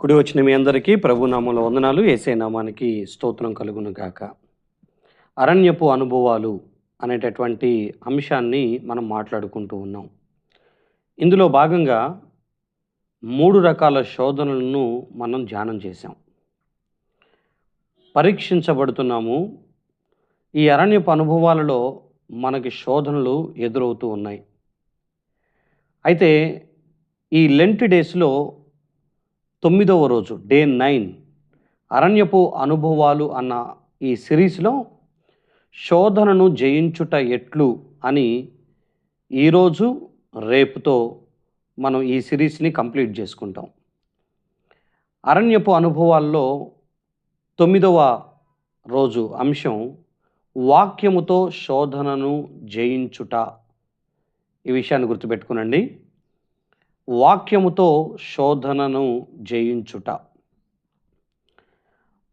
కుడి వచ్చిన మీ అందరికీ ప్రభు నామంలో వందనాలు. ఏసే నామానికి స్తోత్రం కలుగును గాక. అరణ్యపు అనుభవాలు అనేటటువంటి అంశాన్ని మనం మాట్లాడుకుంటూ ఉన్నాం. ఇందులో భాగంగా మూడు రకాల శోధనలను మనం ధ్యానం చేశాం. పరీక్షించబడుతున్నాము. ఈ అరణ్యపు అనుభవాలలో మనకి శోధనలు ఎదురవుతూ ఉన్నాయి. అయితే ఈ లెంట్ డేస్లో తొమ్మిదవ రోజు డే నైన్. అరణ్యపు అనుభవాలు అన్న ఈ సిరీస్లో శోధనను జయించుట ఎట్లు అని ఈరోజు రేపుతో మనం ఈ సిరీస్ని కంప్లీట్ చేసుకుంటాం. అరణ్యపు అనుభవాల్లో తొమ్మిదవ రోజు అంశం వాక్యముతో శోధనను జయించుట. ఈ విషయాన్ని గుర్తుపెట్టుకునండి. వాక్యముతో శోధనను జయించుట.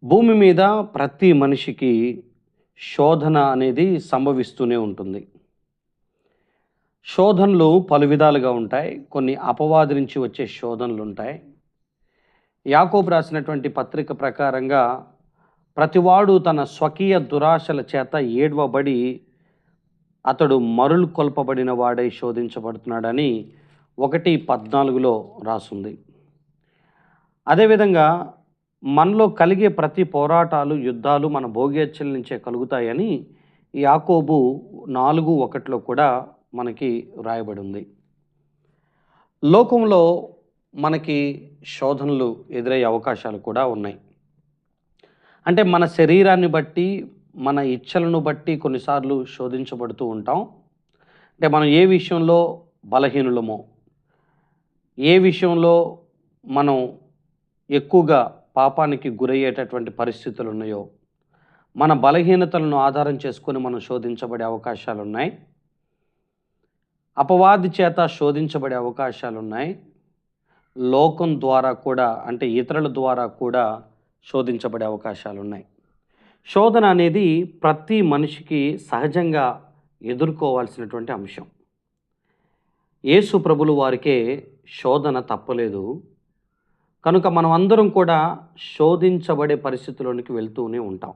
భూమి మీద ప్రతి మనిషికి శోధన అనేది సంభవిస్తూనే ఉంటుంది. శోధనలు పలు విధాలుగా ఉంటాయి. కొన్ని అపవాది నుంచి వచ్చే శోధనలు ఉంటాయి. యాకోబు రాసినటువంటి పత్రిక ప్రకారంగా ప్రతివాడు తన స్వకీయ దురాశల చేత ఏడ్వబడి అతడు మరులు కొల్పబడిన వాడై శోధించబడుతున్నాడని ఒకటి పద్నాలుగులో రాసుంది. అదేవిధంగా మనలో కలిగే ప్రతి పోరాటాలు యుద్ధాలు మన భోగ్యచ్చల నుంచే కలుగుతాయని యాకోబు నాలుగు ఒకటిలో కూడా మనకి రాయబడింది. లోకంలో మనకి శోధనలు ఎదురయ్యే అవకాశాలు కూడా ఉన్నాయి. అంటే మన శరీరాన్ని బట్టి మన ఇచ్చలను బట్టి కొన్నిసార్లు శోధించబడుతూ ఉంటాం. అంటే మనం ఏ విషయంలో బలహీనులమో ఏ విషయంలో మనం ఎక్కువగా పాపానికి గురయ్యేటటువంటి పరిస్థితులు ఉన్నాయో మన బలహీనతలను ఆధారం చేసుకొని మనం శోధించబడే అవకాశాలు ఉన్నాయి అపవాది చేత శోధించబడే అవకాశాలు ఉన్నాయి లోకం ద్వారా కూడా అంటే ఇతరుల ద్వారా కూడా శోధించబడే అవకాశాలు ఉన్నాయి శోధన అనేది ప్రతి మనిషికి సహజంగా ఎదుర్కోవాల్సినటువంటి అంశం. యేసు ప్రభులు వారికే శోధన తప్పలేదు. కనుక మనం అందరం కూడా శోధించబడే పరిస్థితిలోనికి వెళ్తూనే ఉంటాం.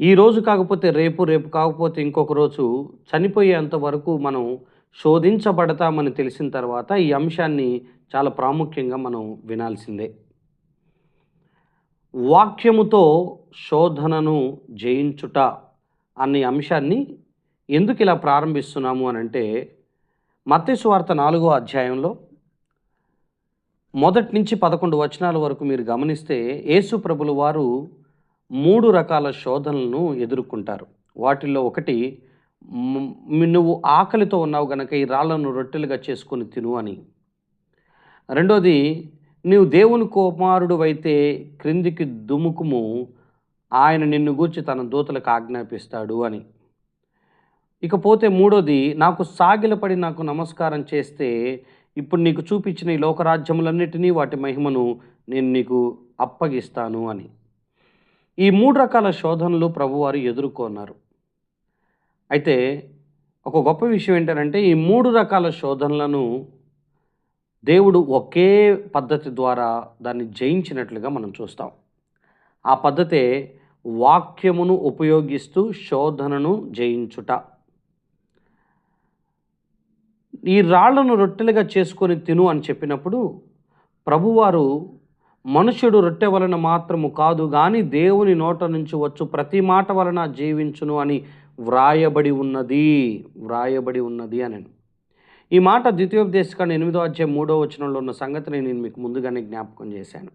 ఈ రోజు కాకపోతే రేపు రేపు కాకపోతే ఇంకొక రోజు చనిపోయేంత వరకు మనం శోధించబడతామని తెలిసిన తర్వాత ఈ అంశాన్ని చాలా ప్రాముఖ్యంగా మనం వినాల్సిందే. వాక్యముతో శోధనను జయించుట అనే అంశాన్ని ఎందుకు ఇలా ప్రారంభిస్తున్నాము అని అంటే మత్తయి నాలుగో అధ్యాయంలో మొదటి నుంచి పదకొండు వచనాల వరకు మీరు గమనిస్తే యేసు ప్రభులు వారు మూడు రకాల శోధనలను ఎదుర్కొంటారు. వాటిల్లో ఒకటి నువ్వు ఆకలితో ఉన్నావు గనక ఈ రాళ్ళను రొట్టెలుగా చేసుకొని తిను అని. రెండోది నీవు దేవుని కుమారుడు అయితే క్రిందికి దుముకుము ఆయన నిన్ను గూర్చి తన దూతలకు ఆజ్ఞాపిస్తాడు అని. ఇకపోతే మూడోది నాకు సాగిలపడి నాకు నమస్కారం చేస్తే ఇప్పుడు నీకు చూపించిన ఈ లోకరాజ్యములన్నిటినీ వాటి మహిమను నేను నీకు అప్పగిస్తాను అని. ఈ మూడు రకాల శోధనలు ప్రభువారు ఎదుర్కొన్నారు. అయితే ఒక గొప్ప విషయం ఏంటంటే ఈ మూడు రకాల శోధనలను దేవుడు ఒకే పద్ధతి ద్వారా దాన్ని జయించినట్లుగా మనం చూస్తాం. ఆ పద్ధతే వాక్యమును ఉపయోగిస్తూ శోధనను జయించుట. ఈ రాళ్ళను రొట్టెలుగా చేసుకొని తిను అని చెప్పినప్పుడు ప్రభువారు మనుషుడు రొట్టె వలన మాత్రము కాదు కానీ దేవుని నోట నుంచి వచ్చు ప్రతి మాట వలన జీవించును అని వ్రాయబడి ఉన్నది వ్రాయబడి ఉన్నది అని ఈ మాట ద్వితీయోపదేశకాండ ఎనిమిదో అధ్యాయం మూడో వచనంలో ఉన్న సంగతిని నేను మీకు ముందుగానే జ్ఞాపకం చేశాను.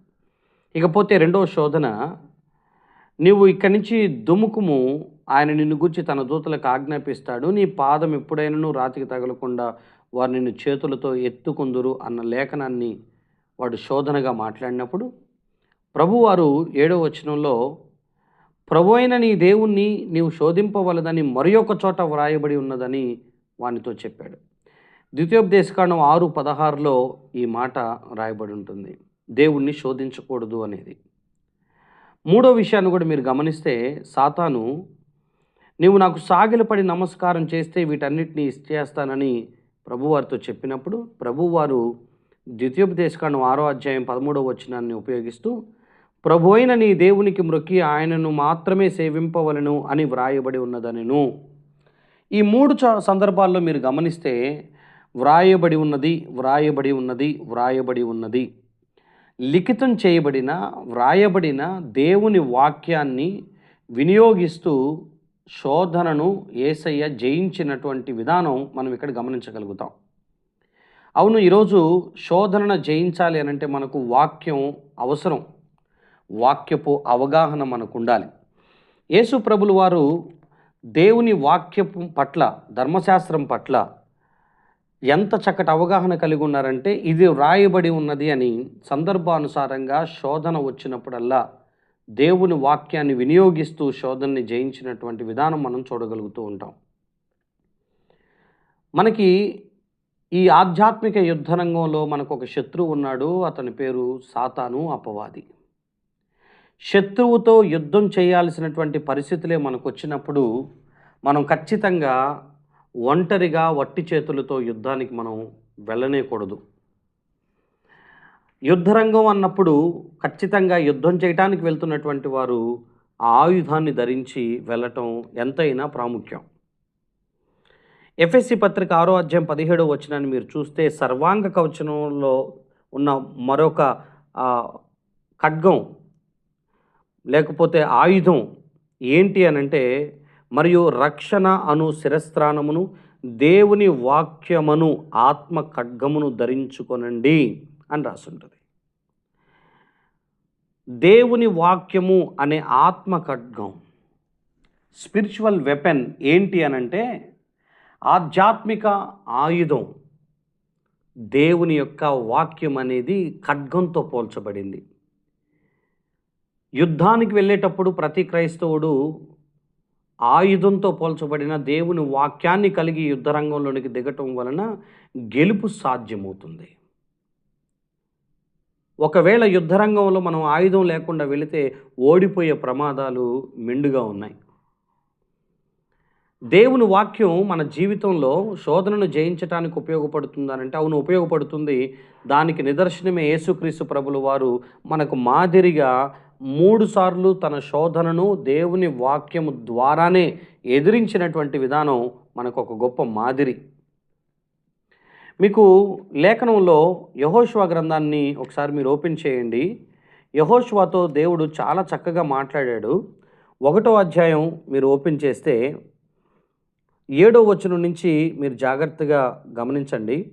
ఇకపోతే రెండవ శోధన నీవు ఇక్కడి నుంచి దుముకుము ఆయన నిన్ను గుర్చి తన దూతలకు ఆజ్ఞాపిస్తాడు నీ పాదం ఎప్పుడైనా రాతికి తగలకుండా వారు నిన్ను చేతులతో ఎత్తుకుందురు అన్న లేఖనాన్ని వాడు శోధనగా మాట్లాడినప్పుడు ప్రభువారు ఏడవ వచనంలో ప్రభు అయిన నీ దేవుణ్ణి నీవు శోధింపవలదని మరి ఒక చోట వ్రాయబడి ఉన్నదని వానితో చెప్పాడు. ద్వితీయోపదేశకాండం ఆరు పదహారులో ఈ మాట రాయబడి ఉంటుంది. దేవుణ్ణి శోధించకూడదు అనేది. మూడో విషయాన్ని కూడా మీరు గమనిస్తే సాతాను నీవు నాకు సాగిలపడి నమస్కారం చేస్తే వీటన్నిటిని ఇచ్చేస్తానని ప్రభువారితో చెప్పినప్పుడు ప్రభువారు ద్వితీయోపదేశకాండం ఆరో అధ్యాయం పదమూడవ వచనాన్ని ఉపయోగిస్తూ ప్రభు అయిన నీ దేవునికి మ్రొక్కి ఆయనను మాత్రమే సేవింపవలను అని వ్రాయబడి ఉన్నదనెను. ఈ మూడు చ- సందర్భాల్లో మీరు గమనిస్తే వ్రాయబడి ఉన్నది వ్రాయబడి ఉన్నది వ్రాయబడి ఉన్నది. లిఖితం చేయబడిన వ్రాయబడిన దేవుని వాక్యాన్ని వినియోగిస్తూ శోధనను ఏసయ్య జయించినటువంటి విధానం మనం ఇక్కడ గమనించగలుగుతాం. అవును ఈరోజు శోధనను జయించాలి అని అంటే మనకు వాక్యం అవసరం. వాక్యపు అవగాహన మనకు ఉండాలి యేసు ప్రభులు వారు దేవుని వాక్యపు పట్ల ధర్మశాస్త్రం పట్ల ఎంత చక్కటి అవగాహన కలిగి ఉన్నారంటే ఇది వ్రాయబడి ఉన్నది అని సందర్భానుసారంగా శోధన వచ్చినప్పుడల్లా దేవుని వాక్యాన్ని వినియోగిస్తూ శోధనని జయించినటువంటి విధానం మనం చూడగలుగుతూ ఉంటాం. మనకి ఈ ఆధ్యాత్మిక యుద్ధ రంగంలో మనకు ఒక శత్రువు ఉన్నాడు అతని పేరు సాతాను అపవాది. శత్రువుతో యుద్ధం చేయాల్సినటువంటి పరిస్థితులే మనకు వచ్చినప్పుడు మనం ఖచ్చితంగా ఒంటరిగా వట్టి చేతులతో యుద్ధానికి మనం వెళ్ళనేకూడదు. యుద్ధరంగం అన్నప్పుడు ఖచ్చితంగా యుద్ధం చేయటానికి వెళ్తున్నటువంటి వారు ఆ ఆయుధాన్ని ధరించి వెళ్ళటం ఎంతైనా ప్రాముఖ్యం. ఎఫ్ఎస్సి పత్రిక ఆరో అధ్యాయం పదిహేడో వచనాన్ని మీరు చూస్తే సర్వాంగ కవచనంలో ఉన్న మరొక ఖడ్గం లేకపోతే ఆయుధం ఏంటి అనంటే మరియు రక్షణ అను శిరస్త్రాణమును దేవుని వాక్యమును ఆత్మ ఖడ్గమును ధరించుకొనండి. అని రాసుంటుంది. దేవుని వాక్యము అనే ఆత్మ ఖడ్గం స్పిరిచువల్ వెపన్ ఏంటి అనంటే ఆధ్యాత్మిక ఆయుధం దేవుని యొక్క వాక్యం అనేది ఖడ్గంతో పోల్చబడింది. యుద్ధానికి వెళ్ళేటప్పుడు ప్రతి క్రైస్తవుడు ఆయుధంతో పోల్చబడిన దేవుని వాక్యాన్ని కలిగి యుద్ధరంగంలోనికి దిగటం వలన గెలుపు సాధ్యమవుతుంది. ఒకవేళ యుద్ధరంగంలో మనం ఆయుధం లేకుండా వెళితే ఓడిపోయే ప్రమాదాలు మెండుగా ఉన్నాయి. దేవుని వాక్యం మన జీవితంలో శోధనను జయించడానికి ఉపయోగపడుతుందనంటే అవును ఉపయోగపడుతుంది. దానికి నిదర్శనమే యేసుక్రీస్తు ప్రభులు వారు మనకు మాదిరిగా మూడు సార్లు తన శోధనను దేవుని వాక్యము ద్వారానే ఎదిరించినటువంటి విధానం మనకు ఒక గొప్ప మాదిరి. మీకు లేఖనంలో యహోష్వా గ్రంథాన్ని ఒకసారి మీరు ఓపెన్ చేయండి. యహోష్వాతో దేవుడు చాలా చక్కగా మాట్లాడాడు. ఒకటో అధ్యాయం మీరు ఓపెన్ చేస్తే ఏడో వచనం నుంచి మీరు జాగ్రత్తగా గమనించండి.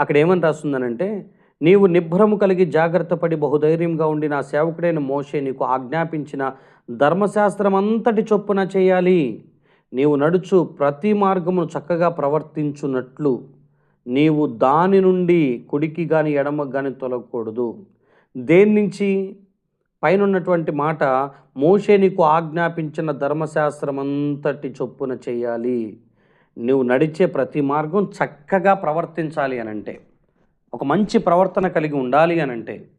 అక్కడ ఏమని రాస్తుందనంటే నీవు నిభ్రము కలిగి జాగ్రత్త పడి బహుధైర్యంగా ఉండి నా సేవకుడైన మోషే నీకు ఆజ్ఞాపించిన ధర్మశాస్త్రం అంతటి చొప్పున చేయాలి. నీవు నడుచు ప్రతి మార్గమును చక్కగా ప్రవర్తించున్నట్లు నీవు దాని నుండి కుడికి కానీ ఎడమకు కానీ తొలగకూడదు. దేని నుంచి? పైన ఉన్నటువంటి మాట మోషే నీకు ఆజ్ఞాపించిన ధర్మశాస్త్రం అంతటి చొప్పున చేయాలి. నువ్వు నడిచే ప్రతి మార్గం చక్కగా ప్రవర్తించాలి అని అంటే ఒక మంచి ప్రవర్తన కలిగి ఉండాలి అని అంటే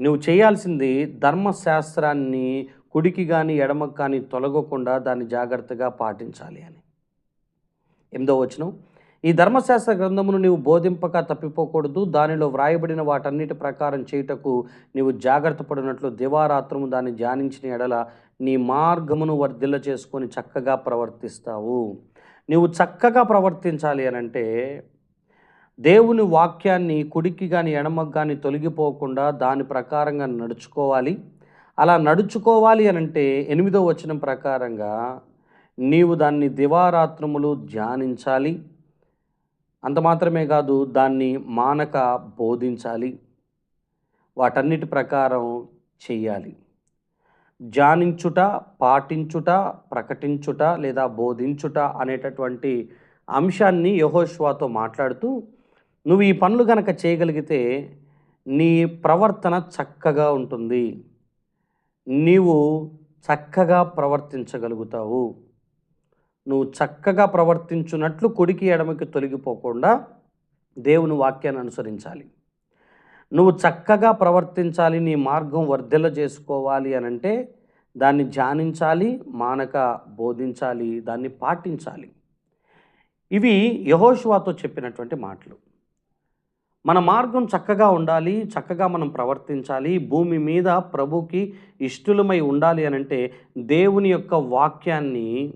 నువ్వు చేయాల్సింది ధర్మశాస్త్రాన్ని కుడికి కానీ ఎడమకు కానీ తొలగకుండా దాన్ని జాగ్రత్తగా పాటించాలి అని. ఎనిమిదో వచనం. ఈ ధర్మశాస్త్ర గ్రంథమును నీవు బోధింపక తప్పిపోకూడదు. దానిలో వ్రాయబడిన వాటన్నిటి ప్రకారం చేయుటకు నీవు జాగ్రత్త పడినట్లు దివారాత్రము దాన్ని ధ్యానించిన ఎడల నీ మార్గమును వర్ధిల్ల చేసుకొని చక్కగా ప్రవర్తిస్తావు. నీవు చక్కగా ప్రవర్తించాలి అని అంటే దేవుని వాక్యాన్ని కుడికి కానీ ఎడమకు కానీ తొలగిపోకుండా దాని ప్రకారంగా నడుచుకోవాలి. అలా నడుచుకోవాలి అని అంటే ఎనిమిదో వచనం ప్రకారంగా నీవు దాన్ని దివారాత్రములు ధ్యానించాలి. అంత మాత్రమే కాదు దాన్ని మానక బోధించాలి. వాటన్నిటి ప్రకారం చెయ్యాలి. ధ్యానించుట పాటించుట ప్రకటించుట లేదా బోధించుట అనేటటువంటి అంశాన్ని యహోష్వాతో మాట్లాడుతూ నువ్వు ఈ పనులు గనక చేయగలిగితే నీ ప్రవర్తన చక్కగా ఉంటుంది. నీవు చక్కగా ప్రవర్తించగలుగుతావు. నువ్వు చక్కగా ప్రవర్తించున్నట్లు కుడికి ఎడమకి తొలగిపోకుండా దేవుని వాక్యాన్ని అనుసరించాలి. నువ్వు చక్కగా ప్రవర్తించాలి నీ మార్గం వర్ధిల్ల చేసుకోవాలి అని అంటే దాన్ని ధ్యానించాలి మానక బోధించాలి దాన్ని పాటించాలి. ఇవి యహోషువాతో చెప్పినటువంటి మాటలు. మన మార్గం చక్కగా ఉండాలి చక్కగా మనం ప్రవర్తించాలి భూమి మీద ప్రభుకి ఇష్టలమై ఉండాలి అని అంటే దేవుని యొక్క వాక్యాన్ని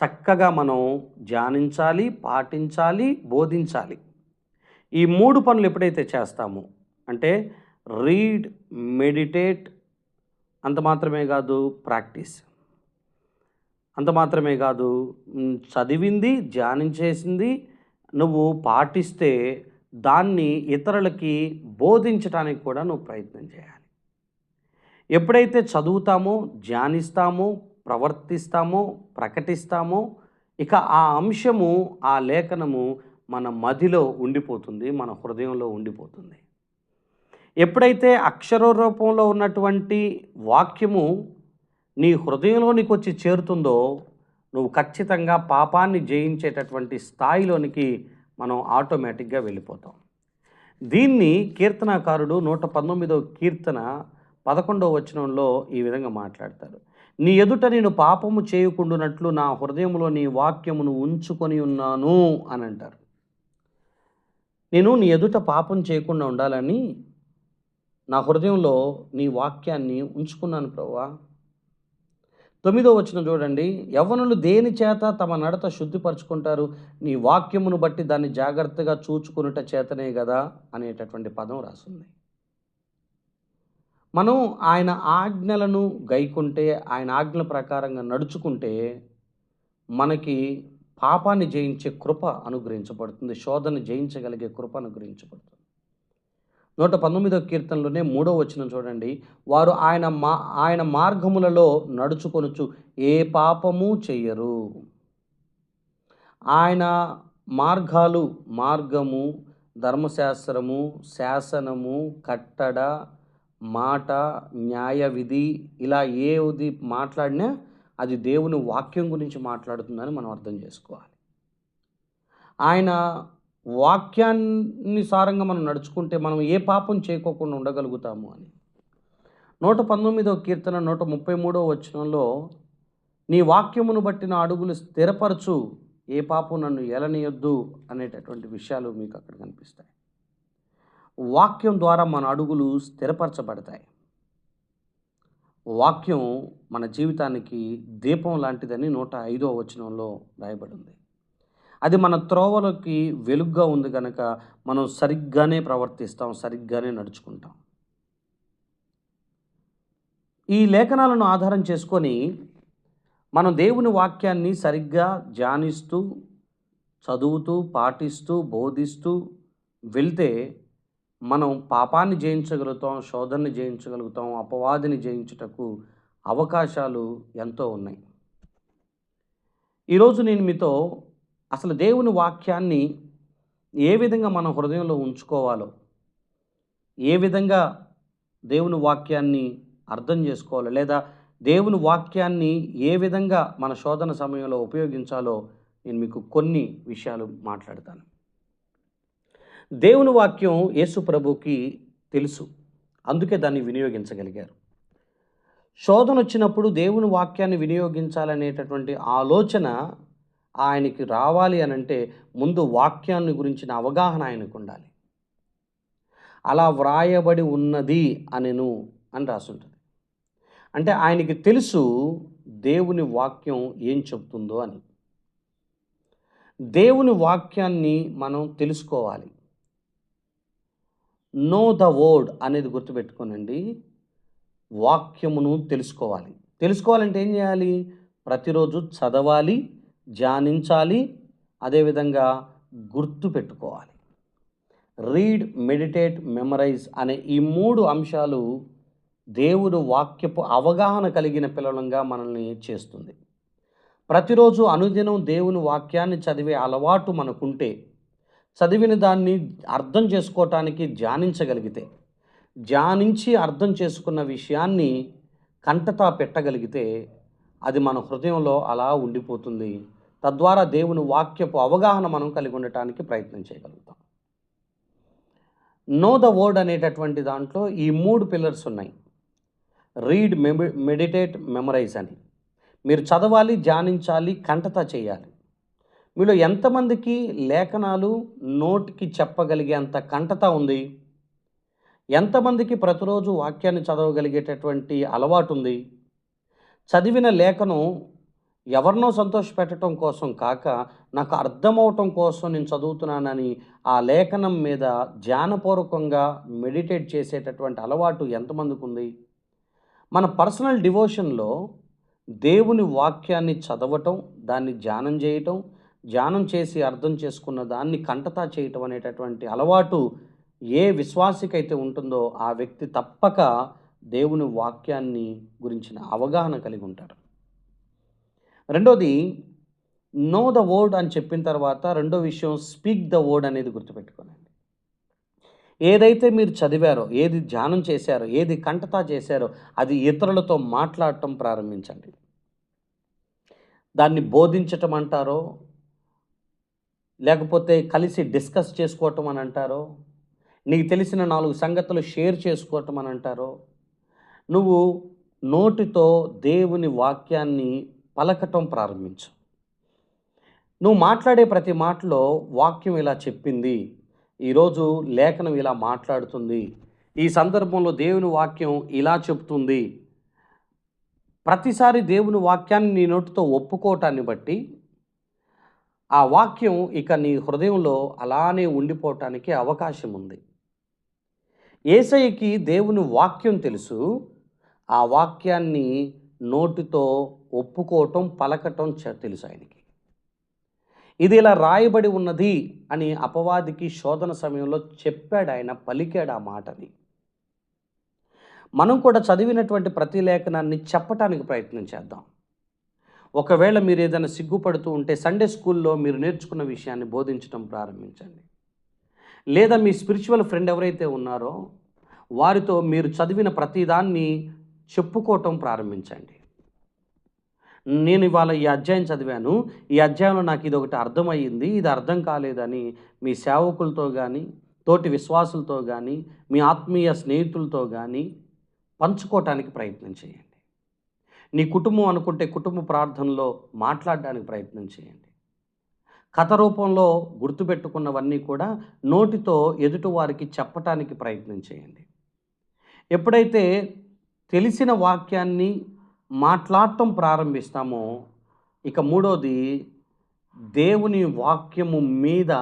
చక్కగా మనం ధ్యానించాలి పాటించాలి బోధించాలి. ఈ మూడు పనులు ఎప్పుడైతే చేస్తామో అంటే రీడ్ మెడిటేట్ అంత మాత్రమే కాదు ప్రాక్టీస్. అంత మాత్రమే కాదు చదివింది చదివింది ధ్యానించేసింది నువ్వు పాటిస్తే దాన్ని ఇతరులకి బోధించడానికి కూడా నువ్వు ప్రయత్నం చేయాలి. ఎప్పుడైతే చదువుతామో ధ్యానిస్తామో ప్రవర్తిస్తామో ప్రకటిస్తామో ఇక ఆ అంశము ఆ లేఖనము మన మదిలో ఉండిపోతుంది మన హృదయంలో ఉండిపోతుంది. ఎప్పుడైతే అక్షర రూపంలో ఉన్నటువంటి వాక్యము నీ హృదయంలోనికి వచ్చి చేరుతుందో నువ్వు ఖచ్చితంగా పాపాన్ని జయించేటటువంటి స్థాయిలోనికి మనం ఆటోమేటిక్గా వెళ్ళిపోతాం. దీన్ని కీర్తనాకారుడు నూట పంతొమ్మిదవ కీర్తన పదకొండవ వచనంలో ఈ విధంగా మాట్లాడతారు. నీ ఎదుట నేను పాపము చేయకుండానట్లు నా హృదయంలో నీ వాక్యమును ఉంచుకొని ఉన్నాను అని అంటారు. నేను నీ ఎదుట పాపం చేయకుండా ఉండాలని నా హృదయంలో నీ వాక్యాన్ని ఉంచుకున్నాను ప్రభా తొమ్మిదో వచ్చిన చూడండి. యవ్వనులు దేని చేత తమ నడత శుద్ధిపరచుకుంటారు? నీ వాక్యమును బట్టి దాన్ని జాగ్రత్తగా చూచుకునుట చేతనే కదా అనేటటువంటి పదం రాసింది. మనం ఆయన ఆజ్ఞలను గైకుంటే ఆయన ఆజ్ఞల ప్రకారంగా నడుచుకుంటే మనకి పాపాన్ని జయించే కృప అనుగ్రహించబడుతుంది. శోధన జయించగలిగే కృప అనుగ్రహించబడుతుంది. నూట పంతొమ్మిదో కీర్తనలోనే మూడో వచ్చిన చూడండి. వారు ఆయన మా ఆయన మార్గములలో నడుచుకొనుచు ఏ పాపము చెయ్యరు. ఆయన మార్గాలు మార్గము ధర్మశాస్త్రము శాసనము కట్టడ మాట న్యాయ విధి ఇలా ఏది మాట్లాడినా అది దేవుని వాక్యం గురించి మాట్లాడుతుందని మనం అర్థం చేసుకోవాలి. ఆయన వాక్యానుసారంగా మనం నడుచుకుంటే మనం ఏ పాపం చేయకోకుండా ఉండగలుగుతాము అని. నూట పంతొమ్మిదవ కీర్తన నూట ముప్పై మూడవ వచనంలో నీ వాక్యమును బట్టి నా అడుగులు స్థిరపరచు ఏ పాపం నన్ను ఎలనియొద్దు అనేటటువంటి విషయాలు మీకు అక్కడ కనిపిస్తాయి. వాక్యం ద్వారా మన అడుగులు స్థిరపరచబడతాయి. వాక్యం మన జీవితానికి దీపం లాంటిదని నూట ఐదో వచనంలో రాయబడింది. అది మన త్రోవలకి వెలుగ్గా ఉంది కనుక మనం సరిగ్గానే ప్రవర్తిస్తాం సరిగ్గానే నడుచుకుంటాం. ఈ లేఖనాలను ఆధారం చేసుకొని మనం దేవుని వాక్యాన్ని సరిగ్గా ధ్యానిస్తూ చదువుతూ పాటిస్తూ బోధిస్తూ వెళ్తే మనం పాపాన్ని జయించగలుగుతాం శోధనని జయించగలుగుతాం అపవాదిని జయించుటకు అవకాశాలు ఎంతో ఉన్నాయి. ఈరోజు నేను మీతో అసలు దేవుని వాక్యాన్ని ఏ విధంగా మన హృదయంలో ఉంచుకోవాలో ఏ విధంగా దేవుని వాక్యాన్ని అర్థం చేసుకోవాలో లేదా దేవుని వాక్యాన్ని ఏ విధంగా మన శోధన సమయంలో ఉపయోగించాలో నేను మీకు కొన్ని విషయాలు మాట్లాడతాను. దేవుని వాక్యం యేసు ప్రభుకి తెలుసు. అందుకే దాన్ని వినియోగించగలిగారు. శోధన వచ్చినప్పుడు దేవుని వాక్యాన్ని వినియోగించాలనేటటువంటి ఆలోచన ఆయనకి రావాలి అని అంటే ముందు వాక్యాన్ని గురించిన అవగాహన ఆయనకు ఉండాలి. అలా వ్రాయబడి ఉన్నది అనెను అని రాసుంటుంది. అంటే ఆయనకి తెలుసు దేవుని వాక్యం ఏం చెప్తుందో అని. దేవుని వాక్యాన్ని మనం తెలుసుకోవాలి. నో ద వర్డ్ అనేది గుర్తుపెట్టుకోనండి. వాక్యమును తెలుసుకోవాలి. తెలుసుకోవాలంటే ఏం చేయాలి? ప్రతిరోజు చదవాలి. ధ్యానించాలి అదేవిధంగా గుర్తు పెట్టుకోవాలి. రీడ్ మెడిటేట్ మెమరైజ్ అనే ఈ మూడు అంశాలు దేవుడు వాక్యపు అవగాహన కలిగిన పిల్లలంగా మనల్ని చేస్తుంది. ప్రతిరోజు అనుదినం దేవుని వాక్యాన్ని చదివే అలవాటు మనకుంటే చదివిన దాన్ని అర్థం చేసుకోవటానికి ధ్యానించగలిగితే ధ్యానించి అర్థం చేసుకున్న విషయాన్ని కంటతా పెట్టగలిగితే అది మన హృదయంలో అలా ఉండిపోతుంది. తద్వారా దేవుని వాక్యపు అవగాహన మనం కలిగి ఉండటానికి ప్రయత్నం చేయగలుగుతాం. నో ద వర్డ్ అనేటటువంటి దాంట్లో ఈ మూడు పిల్లర్స్ ఉన్నాయి. రీడ్ మెమి మెడిటేట్ మెమరైజ్ అని. మీరు చదవాలి ధ్యానించాలి కంటత చేయాలి. మీలో ఎంతమందికి లేఖనాలు నోటికి చెప్పగలిగేంత కంటత ఉంది? ఎంతమందికి ప్రతిరోజు వాక్యాన్ని చదవగలిగేటటువంటి అలవాటు ఉంది? చదివిన లేఖను ఎవరినో సంతోషపెట్టడం కోసం కాక నాకు అర్థమవటం కోసం నేను చదువుతున్నానని ఆ లేఖనం మీద ధ్యానపూర్వకంగా మెడిటేట్ చేసేటటువంటి అలవాటు ఎంతమందికి ఉంది మన పర్సనల్ డివోషన్లో దేవుని వాక్యాన్ని చదవటం దాన్ని ధ్యానం చేయటం ధ్యానం చేసి అర్థం చేసుకున్న దాన్ని కంటతా చేయటం అనేటటువంటి అలవాటు ఏ విశ్వాసికైతే ఉంటుందో ఆ వ్యక్తి తప్పక దేవుని వాక్యాన్ని గురించిన అవగాహన కలిగి ఉంటారు రెండోది నో ద వర్డ్ అని చెప్పిన తర్వాత రెండో విషయం స్పీక్ ద వర్డ్ అనేది గుర్తుపెట్టుకోనండి. ఏదైతే మీరు చదివారో ఏది ధ్యానం చేశారో ఏది కంటతా చేశారో అది ఇతరులతో మాట్లాడటం ప్రారంభించండి. దాన్ని బోధించటం అంటారో లేకపోతే కలిసి డిస్కస్ చేసుకోవటం అని అంటారో నీకు తెలిసిన నాలుగు సంగతులు షేర్ చేసుకోవటం అని అంటారో నువ్వు నోటితో దేవుని వాక్యాన్ని పలకటం ప్రారంభించు. నువ్వు మాట్లాడే ప్రతి మాటలో వాక్యం ఇలా చెప్పింది. ఈరోజు లేఖనం ఇలా మాట్లాడుతుంది. ఈ సందర్భంలో దేవుని వాక్యం ఇలా చెప్తుంది. ప్రతిసారి దేవుని వాక్యాన్ని నీ నోటితో ఒప్పుకోవటాన్ని బట్టి ఆ వాక్యం ఇక నీ హృదయంలో అలానే ఉండిపోవటానికి అవకాశం ఉంది. ఏసైకి దేవుని వాక్యం తెలుసు. ఆ వాక్యాన్ని నోటితో ఒప్పుకోవటం పలకటం చ- తెలుసు ఆయనకి. ఇది ఇలా రాయబడి ఉన్నది అని అపవాదికి శోధన సమయంలో చెప్పాడు ఆయన పలికాడు ఆ మాటని. మనం కూడా చదివినటువంటి ప్రతి లేఖనాన్ని చెప్పటానికి ప్రయత్నం చేద్దాం. ఒకవేళ మీరు ఏదైనా సిగ్గుపడుతూ ఉంటే సండే స్కూల్లో మీరు నేర్చుకున్న విషయాన్ని బోధించడం ప్రారంభించండి. లేదా మీ స్పిరిచువల్ ఫ్రెండ్ ఎవరైతే ఉన్నారో వారితో మీరు చదివిన ప్రతిదాన్ని చెప్పుకోవటం ప్రారంభించండి. నేను ఇవాళ ఈ అధ్యాయం చదివాను. ఈ అధ్యాయంలో నాకు ఇది ఒకటి అర్థమయ్యింది. ఇది అర్థం కాలేదని మీ సేవకులతో కానీ తోటి విశ్వాసులతో కానీ మీ ఆత్మీయ స్నేహితులతో కానీ పంచుకోవటానికి ప్రయత్నం చేయండి. నీ కుటుంబం అనుకుంటే కుటుంబ ప్రార్థనలో మాట్లాడడానికి ప్రయత్నం చేయండి. కథ రూపంలో గుర్తుపెట్టుకున్నవన్నీ కూడా నోటితో ఎదుటివారికి చెప్పటానికి ప్రయత్నం చేయండి. ఎప్పుడైతే తెలిసిన వాక్యాన్ని మాట్లాడటం ప్రారంభిస్తామో ఇక మూడోది దేవుని వాక్యము మీద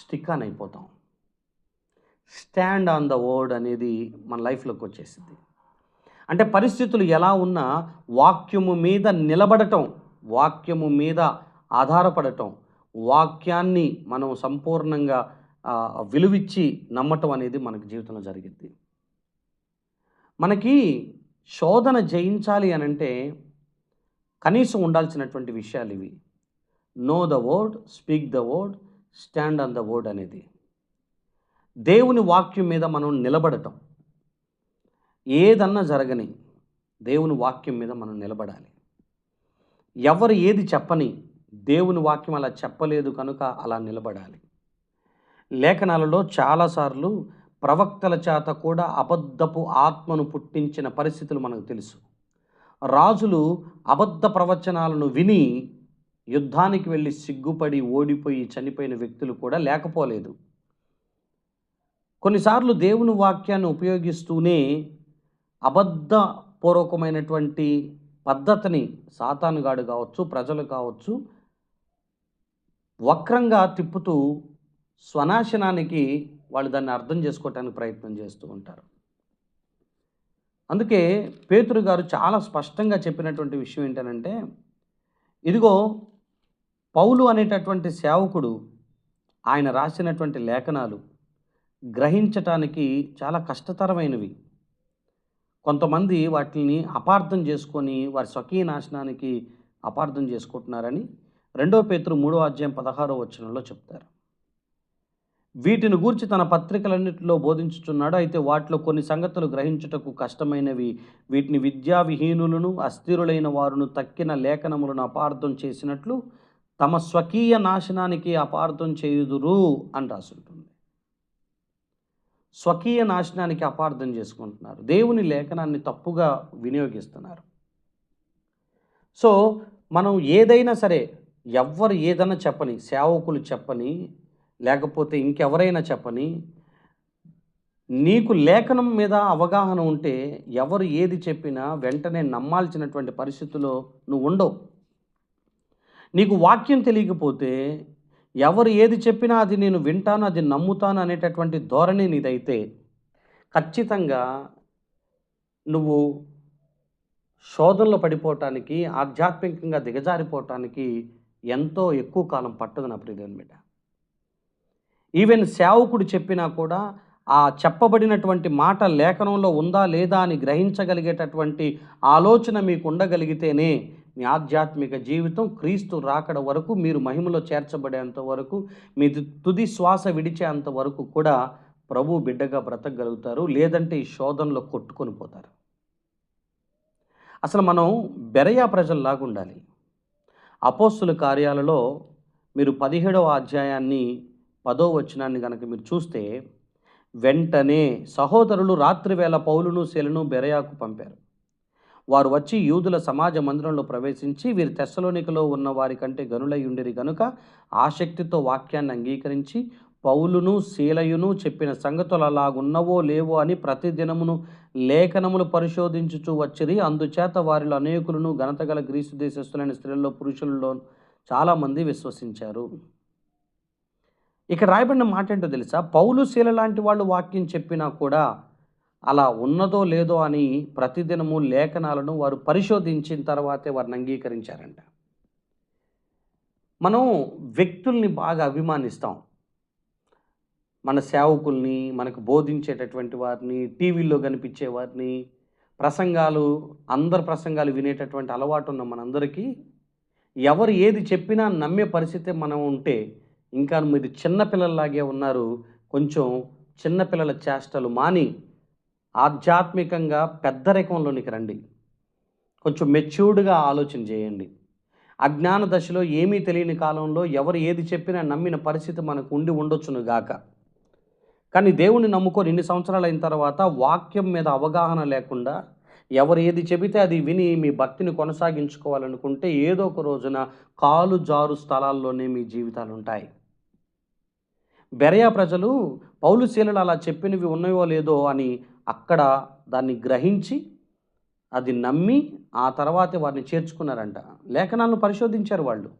స్టిక్ ఆన్ అయిపోతాం. స్టాండ్ ఆన్ ద వర్డ్ అనేది మన లైఫ్లోకి వచ్చేసింది. అంటే పరిస్థితులు ఎలా ఉన్నా వాక్యము మీద నిలబడటం వాక్యము మీద ఆధారపడటం వాక్యాన్ని మనం సంపూర్ణంగా విలువిచ్చి నమ్మటం అనేది మనకి జీవితంలో జరిగింది. మనకి శోధన జయించాలి అని అంటే కనీసం ఉండాల్సినటువంటి విషయాలు ఇవి. Know the word speak the word stand on the word అనేది. దేవుని వాక్యం మీద మనం నిలబడటం. ఏదన్నా జరగని దేవుని వాక్యం మీద మనం నిలబడాలి. ఎవరు ఏది చెప్పని దేవుని వాక్యం అలా చెప్పలేదు కనుక అలా నిలబడాలి. లేఖనాలలో చాలాసార్లు ప్రవక్తల చేత కూడా అబద్ధపు ఆత్మను పుట్టించిన పరిస్థితులు మనకు తెలుసు. రాజులు అబద్ధ ప్రవచనాలను విని యుద్ధానికి వెళ్ళి సిగ్గుపడి ఓడిపోయి చనిపోయిన వ్యక్తులు కూడా లేకపోలేదు. కొన్నిసార్లు దేవుని వాక్యాన్ని ఉపయోగిస్తూనే అబద్ధపూర్వకమైనటువంటి పద్ధతిని సాతానుగాడు కావచ్చు ప్రజలు కావచ్చు వక్రంగా తిప్పుతూ స్వనాశనానికి వాళ్ళు దాన్ని అర్థం చేసుకోవటానికి ప్రయత్నం చేస్తూ ఉంటారు. అందుకే పేతురు గారు చాలా స్పష్టంగా చెప్పినటువంటి విషయం ఏంటనంటే ఇదిగో పౌలు అనేటటువంటి సేవకుడు ఆయన రాసినటువంటి లేఖనాలు గ్రహించటానికి చాలా కష్టతరమైనవి. కొంతమంది వాటిని అపార్థం చేసుకొని వారి స్వకీయ నాశనానికి అపార్థం చేసుకుంటున్నారని రెండో పేతురు మూడో అధ్యాయం పదహారో వచనంలో చెప్తారు. వీటిని గూర్చి తన పత్రికలన్నింటిలో బోధించుచున్నాడు. అయితే వాటిలో కొన్ని సంగతులు గ్రహించుటకు కష్టమైనవి. వీటిని విద్యావిహీనులను అస్థిరులైన వారును తక్కిన లేఖనములను అపార్థం చేసినట్లు తమ స్వకీయ నాశనానికి అపార్థం చేయుదురు అని రాసుంటుంది. స్వకీయ నాశనానికి అపార్థం చేసుకుంటున్నారు. దేవుని లేఖనాన్ని తప్పుగా వినియోగిస్తున్నారు. సో మనం ఏదైనా సరే ఎవ్వరు ఏదైనా చెప్పని సేవకులు చెప్పని లేకపోతే ఇంకెవరైనా చెప్పని నీకు లేఖనం మీద అవగాహన ఉంటే ఎవరు ఏది చెప్పినా వెంటనే నమ్మాల్సినటువంటి పరిస్థితుల్లో నువ్వు ఉండవు. నీకు వాక్యం తెలియకపోతే ఎవరు ఏది చెప్పినా అది నేను వింటాను అది నమ్ముతాను అనేటటువంటి ధోరణి నీదైతే ఖచ్చితంగా నువ్వు శోధనలో పడిపోవటానికి ఆధ్యాత్మికంగా దిగజారిపోవటానికి ఎంతో ఎక్కువ కాలం పట్టదు నా ప్రియమైన ఈవెన్ సేవకుడు చెప్పినా కూడా ఆ చెప్పబడినటువంటి మాట లేఖనంలో ఉందా లేదా అని గ్రహించగలిగేటటువంటి ఆలోచన మీకు ఉండగలిగితేనే మీ ఆధ్యాత్మిక జీవితం క్రీస్తు రాకడ వరకు మీరు మహిమలో చేర్చబడేంత వరకు మీ తుది శ్వాస విడిచేంత వరకు కూడా ప్రభు బిడ్డగా బ్రతకగలుగుతారు లేదంటే ఈ శోధనలో కొట్టుకొని పోతారు. అసలు మనం బెరయా ప్రజల్లాగా ఉండాలి అపోస్తుల కార్యాలలో మీరు పదిహేడవ అధ్యాయాన్ని పదో వచనాన్ని కనుక మీరు చూస్తే వెంటనే సహోదరులు రాత్రివేళ పౌలును శెలను బెరయాకు పంపారు. వారు వచ్చి యూదుల సమాజ మందిరంలో ప్రవేశించి వీరి తెస్సలోనికలో ఉన్న వారి కంటే గనులై ఉండిరి గనుక ఆసక్తితో వాక్యాన్ని అంగీకరించి పౌలును శీలయును చెప్పిన సంగతులు అలాగున్నవో లేవో అని ప్రతిదినమును లేఖనములు పరిశోధించుచూ వచ్చిరి. అందుచేత వారిలో అనేకులను ఘనతగల గ్రీసు దేశస్తులైన స్త్రీల్లో పురుషులలో చాలామంది విశ్వసించారు. ఇక్కడ రాయబడిన మాట ఏంటో తెలుసా? పౌలు శీల లాంటి వాళ్ళు వాక్యం చెప్పినా కూడా అలా ఉన్నదో లేదో అని ప్రతిదినము లేఖనాలను వారు పరిశోధించిన తర్వాతే వారిని అంగీకరించారంట. మనం వ్యక్తుల్ని బాగా అభిమానిస్తాం. మన సేవకుల్ని మనకు బోధించేటటువంటి వారిని టీవీల్లో కనిపించే వారిని ప్రసంగాలు అందరి ప్రసంగాలు వినేటటువంటి అలవాటు ఉన్న మనందరికీ ఎవరు ఏది చెప్పినా నమ్మే పరిస్థితి మనం ఉంటే ఇంకా మీరు చిన్నపిల్లల్లాగే ఉన్నారు. కొంచెం చిన్నపిల్లల చేష్టలు మాని ఆధ్యాత్మికంగా పెద్దరికంలోనికి రండి. కొంచెం మెచ్యూర్డ్గా ఆలోచన చేయండి. అజ్ఞాన దశలో ఏమీ తెలియని కాలంలో ఎవరు ఏది చెప్పినా నమ్మిన పరిస్థితి మనకు ఉండి ఉండొచ్చును గాక. కానీ దేవుని నమ్ముకొని ఇన్ని సంవత్సరాలు అయిన తర్వాత వాక్యం మీద అవగాహన లేకుండా ఎవరు ఏది చెబితే అది విని మీ భక్తిని కొనసాగించుకోవాలనుకుంటే ఏదో ఒక రోజున కాలు జారు స్థలాల్లోనే మీ జీవితాలు ఉంటాయి. బెరయా ప్రజలు పౌలు శీలలు అలా చెప్పినవి ఉన్నాయో లేదో అని అక్కడ దాన్ని గ్రహించి అది నమ్మి ఆ తర్వాతే వారిని చేర్చుకున్నారంట. లేఖనాలను పరిశోధించారు వాళ్ళు.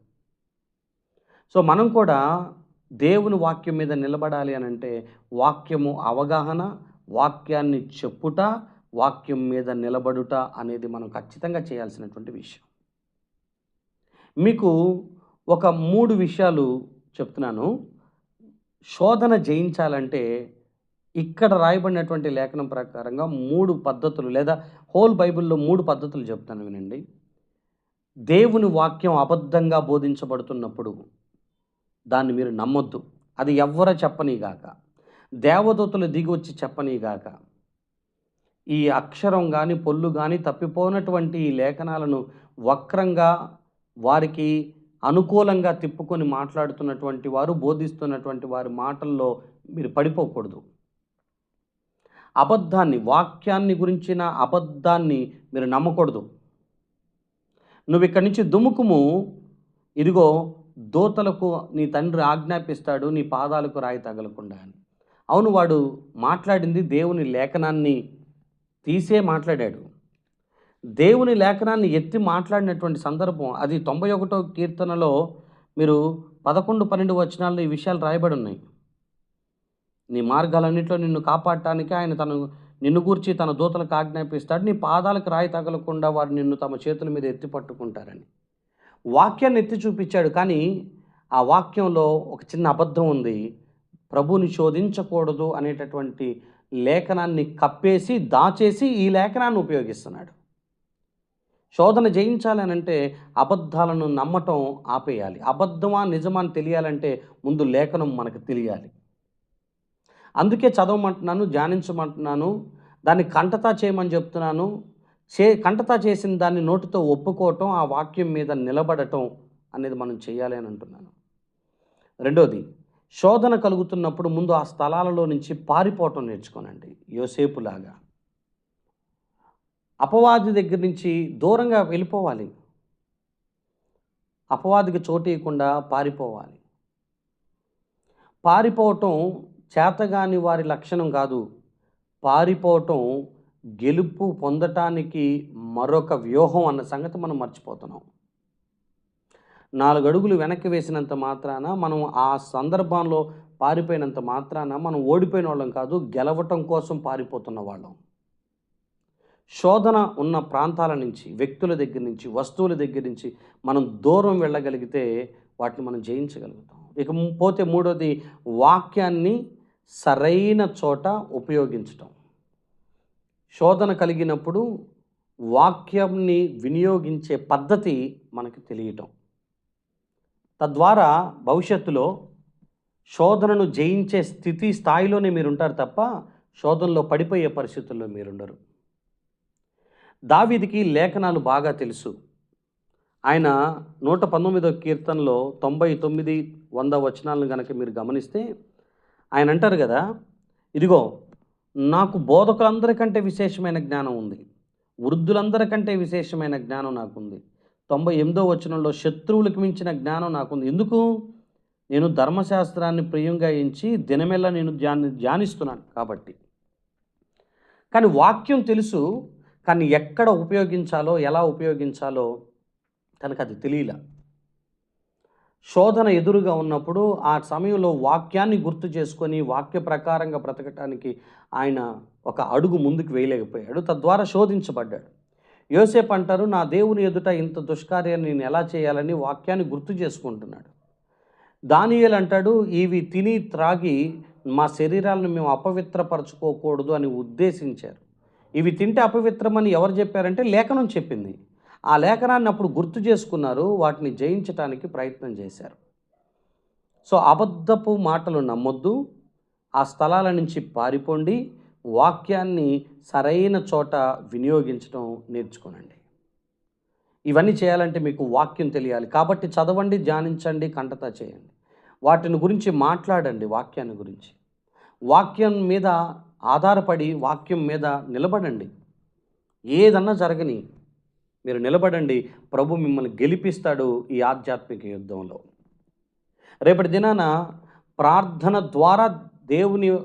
సో మనం కూడా దేవుని వాక్యం మీద నిలబడాలి అని అంటే వాక్యము అవగాహన వాక్యాన్ని చెప్పుట వాక్యం మీద నిలబడుట అనేది మనం ఖచ్చితంగా చేయాల్సినటువంటి విషయం. మీకు ఒక మూడు విషయాలు చెప్తున్నాను. శోధన జయించాలంటే ఇక్కడ రాయబడినటువంటి లేఖనం ప్రకారంగా మూడు పద్ధతులు లేదా హోల్ బైబిల్లో మూడు పద్ధతులు చెప్తాను వినండి. దేవుని వాక్యం అబద్ధంగా బోధించబడుతున్నప్పుడు దాన్ని మీరు నమ్మొద్దు. అది ఎవ్వర చెప్పనీగాక. దేవదూతలు దిగి వచ్చి చెప్పనీగాక. ఈ అక్షరం కానీ పొల్లు కానీ తప్పిపోనటువంటి ఈ లేఖనాలను వక్రంగా వారికి అనుకూలంగా తిప్పుకొని మాట్లాడుతున్నటువంటి వారు బోధిస్తున్నటువంటి వారి మాటల్లో మీరు పడిపోకూడదు. అబద్ధాన్ని వాక్యాన్ని గురించిన అబద్ధాన్ని మీరు నమ్మకూడదు. నువ్వు ఇక్కడి నుంచి దుముకుము ఇదిగో దోతలకు నీ తండ్రి ఆజ్ఞాపిస్తాడు నీ పాదాలకు రాయి తగలకుండా అని. అవును వాడు మాట్లాడింది దేవుని లేఖనాన్ని తీసే మాట్లాడాడు. దేవుని లేఖనాన్ని ఎత్తి మాట్లాడినటువంటి సందర్భం అది తొంభై ఒకటో కీర్తనలో మీరు పదకొండు పన్నెండు వచనాల్లో ఈ విషయాలు రాయబడి ఉన్నాయి. నీ మార్గాలన్నింటిలో నిన్ను కాపాడటానికి ఆయన తను నిన్ను గూర్చి తన దూతలకు ఆజ్ఞాపిస్తాడు. నీ పాదాలకు రాయి తగలకుండా వారు నిన్ను తమ చేతుల మీద ఎత్తి పట్టుకుంటారని. వాక్యాన్ని ఎత్తి చూపించాడు కానీ ఆ వాక్యంలో ఒక చిన్న అబద్ధం ఉంది. ప్రభుని శోధించకూడదు అనేటటువంటి లేఖనాన్ని కప్పేసి దాచేసి ఈ లేఖనాన్ని ఉపయోగిస్తున్నాడు. శోధన జయించాలనంటే అబద్ధాలను నమ్మటం ఆపేయాలి. అబద్ధమా నిజమా అని తెలియాలంటే ముందు లేఖనం మనకు తెలియాలి. అందుకే చదవమంటున్నాను ధ్యానించమంటున్నాను దాన్ని కంటతా చేయమని చెప్తున్నాను చే కంటతా చేసిన దాన్ని నోటితో ఒప్పుకోవటం ఆ వాక్యం మీద నిలబడటం అనేది మనం చేయాలి అని అంటున్నాను. రెండోది శోధన కలుగుతున్నప్పుడు ముందు ఆ స్థలాలలో నుంచి పారిపోవటం నేర్చుకోనండి. యోసేపులాగా. అపవాది దగ్గర నుంచి దూరంగా వెళ్ళిపోవాలి. అపవాదికి చోటు ఇవ్వకుండా పారిపోవాలి. పారిపోవటం చేతగాని వారి లక్షణం కాదు. పారిపోవటం గెలుపు పొందటానికి మరొక వ్యూహం అన్న సంగతి మనం మర్చిపోతున్నాం. నాలుగు అడుగులు వెనక్కి వేసినంత మాత్రాన మనం ఆ సందర్భంలో పారిపోయినంత మాత్రాన మనం ఓడిపోయిన వాళ్ళం కాదు గెలవటం కోసం పారిపోతున్న వాళ్ళం. శోధన ఉన్న ప్రాంతాల నుంచి వ్యక్తుల దగ్గర నుంచి వస్తువుల దగ్గర నుంచి మనం దూరం వెళ్ళగలిగితే వాటిని మనం జయించగలుగుతాం. ఇక పోతే మూడోది వాక్యాన్ని సరైన చోట ఉపయోగించటం. శోధన కలిగినప్పుడు వాక్యంని వినియోగించే పద్ధతి మనకు తెలియటం. తద్వారా భవిష్యత్తులో శోధనను జయించే స్థితి స్థాయిలోనే మీరు ఉంటారు తప్ప శోధనలో పడిపోయే పరిస్థితుల్లో మీరుండరు. దావీదికి లేఖనాలు బాగా తెలుసు. ఆయన నూట పంతొమ్మిదో కీర్తనలో తొంభై తొమ్మిది వంద వచనాలను కనుక మీరు గమనిస్తే ఆయన అంటారు కదా ఇదిగో నాకు బోధకులందరికంటే విశేషమైన జ్ఞానం ఉంది. వృద్ధులందరికంటే విశేషమైన జ్ఞానం నాకుంది. తొంభై ఎనిమిదో వచనంలో శత్రువులకు మించిన జ్ఞానం నాకుంది. ఎందుకు? నేను ధర్మశాస్త్రాన్ని ప్రియంగా ఎంచి దినమెల్లా నేను ధ్యాని ధ్యానిస్తున్నాను కాబట్టి. కానీ వాక్యం తెలుసు కానీ ఎక్కడ ఉపయోగించాలో ఎలా ఉపయోగించాలో తనకు అది తెలియల. శోధన ఎదురుగా ఉన్నప్పుడు ఆ సమయంలో వాక్యాన్ని గుర్తు చేసుకొని వాక్య ప్రకారంగా బ్రతకటానికి ఆయన ఒక అడుగు ముందుకు వేయలేకపోయాడు. తద్వారా శోధించబడ్డాడు. యోసేపు అంటారు నా దేవుని ఎదుట ఇంత దుష్కార్యాన్ని నేను ఎలా చేయాలని వాక్యాన్ని గుర్తు చేసుకుంటున్నాడు. దానియేలు అంటాడు ఇవి తిని త్రాగి మా శరీరాలను మేము అపవిత్రపరచుకోకూడదు అని ఉద్దేశించారు. ఇవి తింటే అపవిత్రమని ఎవరు చెప్పారంటే లేఖనం చెప్పింది. ఆ లేఖనాన్ని అప్పుడు గుర్తు చేసుకున్నారు వాటిని జయించటానికి ప్రయత్నం చేశారు. సో అబద్ధపు మాటలు నమ్మొద్దు ఆ స్థలాల నుంచి పారిపోండి వాక్యాన్ని సరైన చోట వినియోగించడం నేర్చుకోనండి. ఇవన్నీ చేయాలంటే మీకు వాక్యం తెలియాలి. కాబట్టి చదవండి ధ్యానించండి కంటత చేయండి. వాటిని గురించి మాట్లాడండి వాక్యాన్ని గురించి. వాక్యం మీద ఆధారపడి వాక్యం మీద నిలబడండి. ఏదన్నా జరగని మీరు నిలబడండి. ప్రభు మిమ్మల్ని గెలిపిస్తాడు ఈ ఆధ్యాత్మిక యుద్ధంలో. రేపటి దినాన ప్రార్థన ద్వారా దేవుని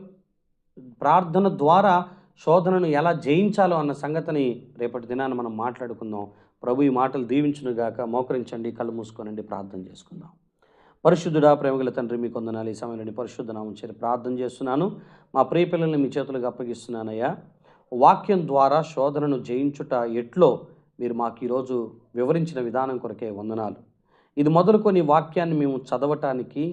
ప్రార్థన ద్వారా శోధనను ఎలా జయించాలో అన్న సంగతిని రేపటి దినాన మనం మాట్లాడుకుందాం. ప్రభు ఈ మాటలు దీవించునుగాక. మోకరించండి. కళ్ళు మూసుకోనండి. ప్రార్థన చేసుకుందాం. పరిశుద్ధుడా ప్రేమగల తండ్రి మీ కొందనాలు ఈ సమయంలోని పరిశుద్ధ నామం చేరి ప్రార్థన చేస్తున్నాను. మా ప్రియ పిల్లల్ని మీ చేతులకు అప్పగిస్తున్నానయ్యా. వాక్యం ద్వారా శోధనను జయించుట ఎట్లో మీరు మాకు ఈరోజు వివరించిన విధానం కొరకే వందనాలు. ఇది మొదలుకొని వాక్యాన్ని మేము చదవటానికి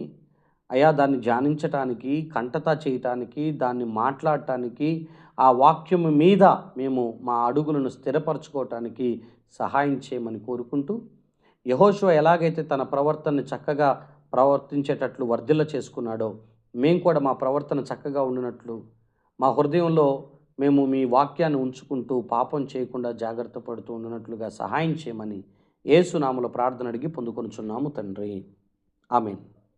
అయా దాన్ని ధ్యానించటానికి కంటతా చేయటానికి దాన్ని మాట్లాడటానికి ఆ వాక్యం మీద మేము మా అడుగులను స్థిరపరచుకోవటానికి సహాయం చేయమని కోరుకుంటూ యహోశివ ఎలాగైతే తన ప్రవర్తనని చక్కగా ప్రవర్తించేటట్లు వర్ధిల్ల చేసుకున్నాడో మేము కూడా మా ప్రవర్తన చక్కగా ఉండినట్లు మా హృదయంలో మేము మీ వాక్యాన్ని ఉంచుకుంటూ పాపం చేయకుండా జాగ్రత్త పడుతూ ఉండినట్లుగా సహాయం చేయమని ఏసునాముల ప్రార్థన అడిగి పొందుకొనుచున్నాము తండ్రి. ఆమెన్.